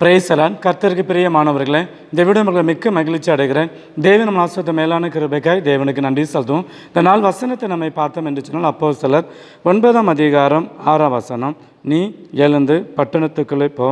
Praise the Lord கர்த்தருக்கு பிரியமானவர்களே இந்த விட மக்களை மிக்க மகிழ்ச்சி அடைகிறேன். தேவன் நம்ம ஆசிரியத்த மேலான கிருபைக்காய் தேவனுக்கு நன்றி செலுத்துவோம். இந்த நாள் வசனத்தை நம்மை பார்த்தோம் என்று சொன்னால் அப்போ சிலர் ஒன்பதாம் அதிகாரம் ஆறாம் வசனம். நீ எழுந்து பட்டணத்துக்குள்ளே போ.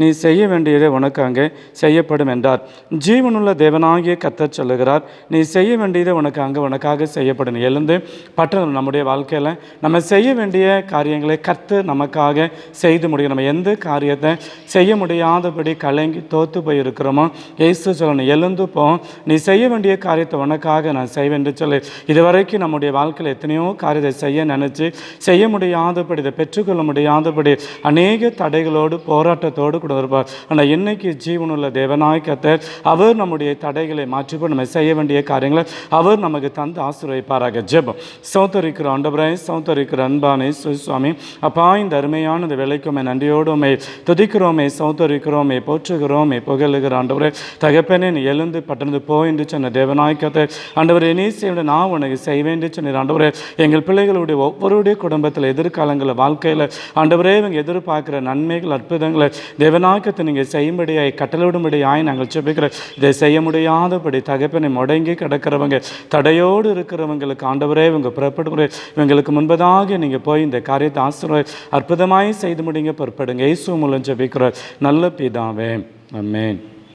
நீ செய்ய வேண்டியதை உனக்கு அங்கே செய்யப்படும் என்றார். ஜீவனுள்ள தேவனாகிய கத்தர் சொல்லுகிறார் நீ செய்ய வேண்டியதை உனக்கு அங்கே உனக்காக செய்யப்படும். நீ எழுந்து பட்டணம் நம்முடைய வாழ்க்கையில் நம்ம செய்ய வேண்டிய காரியங்களை கற்று நமக்காக செய்து முடியும். நம்ம எந்த காரியத்தை செய்ய முடியாதபடி கலங்கி தோற்று போய் இருக்கிறோமோ ஏசு சொல்லணும் எழுந்து போ. நீ செய்ய வேண்டிய காரியத்தை உனக்காக நான் செய்வேன் என்று சொல்லி இதுவரைக்கும் நம்முடைய வாழ்க்கையில் எத்தனையோ காரியத்தை செய்ய நினச்சி செய்ய முடியாதபடி இதை பெற்றுக்கொள்ள முடியாதபடி அநேக தடைகளோடு போராட்டத்தோடு கூட இருப்பார் ஆனால் இன்னைக்கு ஜீவனுள்ள தேவனாய் கர்த்தர் அவர் நம்முடைய தடைகளை மாற்றிப்போ நம்ம செய்ய வேண்டிய காரியங்களை அவர் நமக்கு தந்து ஆசீர்வதிப்பாராக. ஜெபம். சௌத்தரிக்கிற ஆண்டவரை சௌத்தரிக்கிற அன்பானே சுவாமி அப்பா இந்த அருமையான இந்த விலைக்குமே நன்றியோடுமே துதிக்கிறோமே சௌத்தரிக்கிறோமே போற்றுகிறோமே புகழுகிற ஆண்டவரே தகப்பனே நீ எழுந்து பட்டணத்து போ என்று சொன்ன தேவநாயக்கத்தை ஆண்டவரே நீ செய்ய நான் உனக்கு செய்வேன் சொன்ன ஆண்டவரே எங்கள் பிள்ளைகளுடைய ஒவ்வொருடைய குடும்பத்தில் எதிர்காலங்களில் வாழ்க்கையில் ஆண்டவரே இவங்க எதிர்பார்க்குற நன்மைகள் அற்புதங்களை தேவநாயக்கத்தை நீங்கள் செய்யும்படியாய் கட்டளையிடும்படியாய் நாங்கள் செபிக்கிற இதை செய்ய முடியாதபடி தகப்பனை முடங்கி கிடக்கிறவங்க தடையோடு இருக்கிறவங்களுக்கு ஆண்டவரே இவங்க புறப்படுகிற இவங்களுக்கு முன்பதாக நீங்கள் போய் இந்த காரியத்தை ஆசிரியர் அற்புதமாய் செய்து முடிங்க பொறுப்படுங்க. இயேசு மூலம் ஜெபிக்கிற நல்ல பிதாவே அம்மேன்